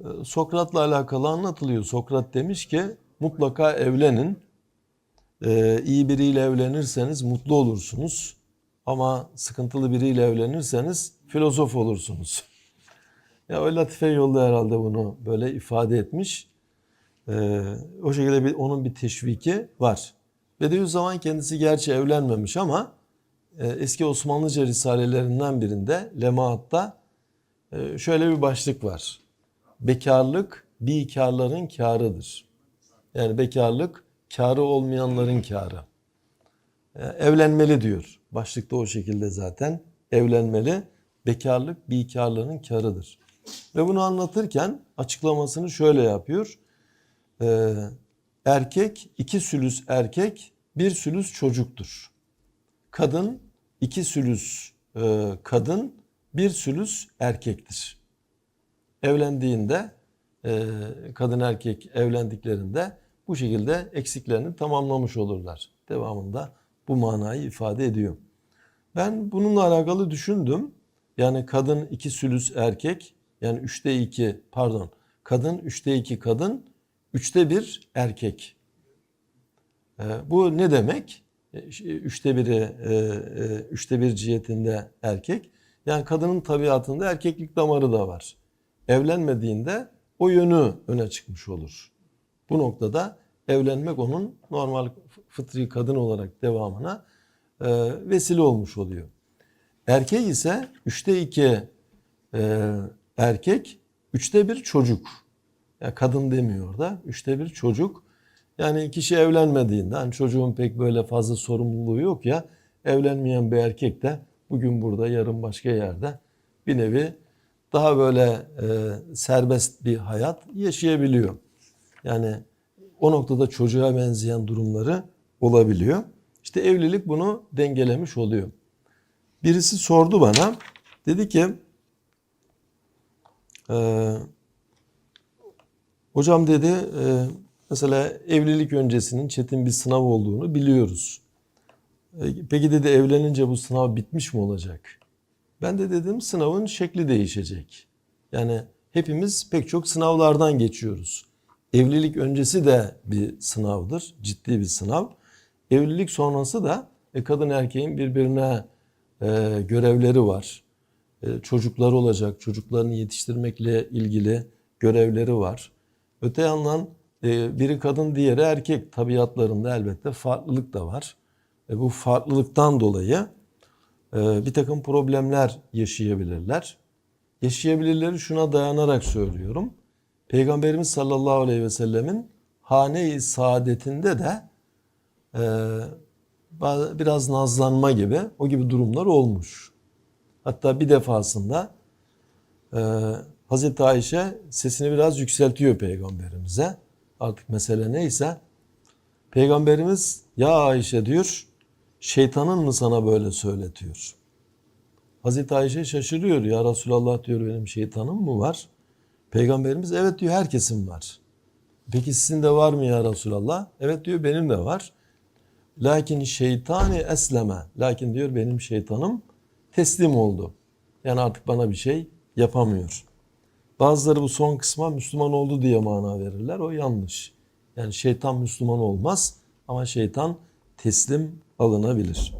Ee, Sokrat'la alakalı anlatılıyor. Sokrat demiş ki mutlaka evlenin. Ee, iyi biriyle evlenirseniz mutlu olursunuz. Ama sıkıntılı biriyle evlenirseniz filozof olursunuz. Ya o latife yolda herhalde bunu böyle ifade etmiş. Ee, o şekilde bir, onun bir teşviki var. Bediüzzaman kendisi gerçi evlenmemiş ama e, eski Osmanlıca risalelerinden birinde Lemaat'ta e, şöyle bir başlık var. Bekarlık bikarların kârıdır. Yani bekarlık kârı olmayanların kârı. E, evlenmeli diyor. Başlıkta o şekilde zaten. Evlenmeli. Bekarlık bikarların kârıdır. Ve bunu anlatırken açıklamasını şöyle yapıyor. Ee, erkek iki sülüs erkek bir sülüs çocuktur. Kadın iki sülüs e, kadın bir sülüs erkektir. Evlendiğinde e, kadın erkek evlendiklerinde bu şekilde eksiklerini tamamlamış olurlar. Devamında bu manayı ifade ediyor. Ben bununla alakalı düşündüm. Yani kadın iki sülüs erkek yani üçte iki pardon kadın üçte iki kadın üçte bir erkek. Ee, bu ne demek? E, Üçte biri e, e, üçte bir cihetinde erkek. Yani kadının tabiatında erkeklik damarı da var. Evlenmediğinde o yönü öne çıkmış olur. Bu noktada evlenmek onun normal fıtri kadın olarak devamına e, vesile olmuş oluyor. Erkek ise üçte iki e, erkek, üçte bir çocuk. Yani kadın demiyor da üçte bir çocuk. Yani kişi evlenmediğinde hani çocuğun pek böyle fazla sorumluluğu yok ya evlenmeyen bir erkek de bugün burada yarın başka yerde bir nevi daha böyle e, serbest bir hayat yaşayabiliyor. Yani o noktada çocuğa benzeyen durumları olabiliyor. İşte evlilik bunu dengelemiş oluyor. Birisi sordu bana. Dedi ki e, hocam dedi e, mesela evlilik öncesinin çetin bir sınav olduğunu biliyoruz. E, peki dedi evlenince bu sınav bitmiş mi olacak? Ben de dedim sınavın şekli değişecek. Yani hepimiz pek çok sınavlardan geçiyoruz. Evlilik öncesi de bir sınavdır, ciddi bir sınav. Evlilik sonrası da e, kadın erkeğin birbirine e, görevleri var. E, çocukları olacak, çocuklarını yetiştirmekle ilgili görevleri var. Öte yandan e, biri kadın diğeri erkek tabiatlarında elbette farklılık da var. E, bu farklılıktan dolayı bir takım problemler yaşayabilirler. Yaşayabilirleri şuna dayanarak söylüyorum. Peygamberimiz sallallahu aleyhi ve sellemin hane-i saadetinde de e, biraz nazlanma gibi o gibi durumlar olmuş. Hatta bir defasında e, Hazreti Ayşe sesini biraz yükseltiyor peygamberimize. Artık mesele neyse. Peygamberimiz ya Ayşe diyor şeytanın mı sana böyle söyletiyor? Hazreti Ayşe şaşırıyor. Ya Resulallah diyor benim şeytanım mı var? Peygamberimiz evet diyor herkesin var. Peki sizin de var mı ya Resulallah? Evet diyor benim de var. Lakin şeytani esleme. Lakin diyor benim şeytanım teslim oldu. Yani artık bana bir şey yapamıyor. Bazıları bu son kısma Müslüman oldu diye mana verirler. O yanlış. Yani şeytan Müslüman olmaz ama şeytan teslim alınabilir.